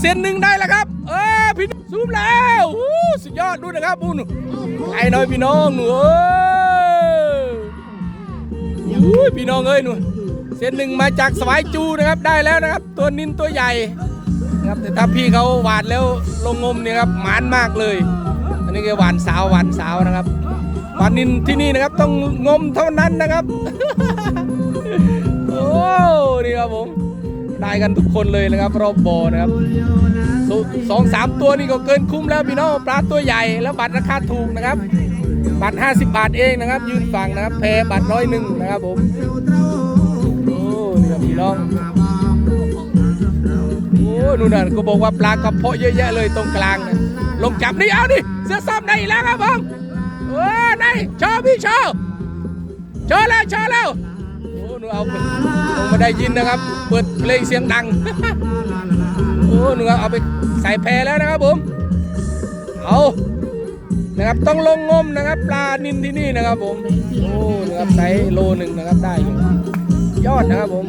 เส้นหนึ่งได้แล้วครับ เออพี่ซูมแล้วสุดยอดดูนะครับบุญไอ้น้อยพี่น้องหนูเอ้ยพี่น้องเอ้ยหนูเส้นหนึ่งมาจากสวายจูนะครับได้แล้วนะครับ ตัวนินตัวใหญ่ครับแต่ถ้าพี่เขาหวานแล้วลงงมเนี่ยครับหมานมากเลย อันนี้คือหวานสาวหวานสาวนะครับหวานนินที่นี่นะครับต้องงมเท่านั้นนะครับโอ้นี่ครับผม ได้กันทุกคนเลยนะครับ รอบบ่อนะครับสองสามตัวนี่ก็เกินคุ้มแล้วพี่น้องปลาตัวใหญ่แล้วบัตรราคาถูกนะครับ บัตร 50 บาทเองนะครับ ยืนฝั่งนะครับแพบัตรร้อยหนึ่งนะครับผมโอ้นี่ครับพี่น้องโอ้นู่นน่ะก็บอกว่าปลากระเพาะเยอะแยะเลยตรงกลางนะลงจับนี่เอาดิเสื้อซ้อมได้อีกแล้วครับผมเออได้ชว์พี่ชว์โชว์แล้วชว์แล้ว โอ้หนูเอาไปลงมาได้ยินนะครับ เปิดเพลงเสียงดัง โอ้หนูเอาไปใส่แพแล้วนะครับผม เอานะครับต้องลงงมนะครับ ปลานินที่นี่นะครับผม โอ้นะครับไซส์โลหนึ่งนะครับได้อยู่ยอดนะครับผม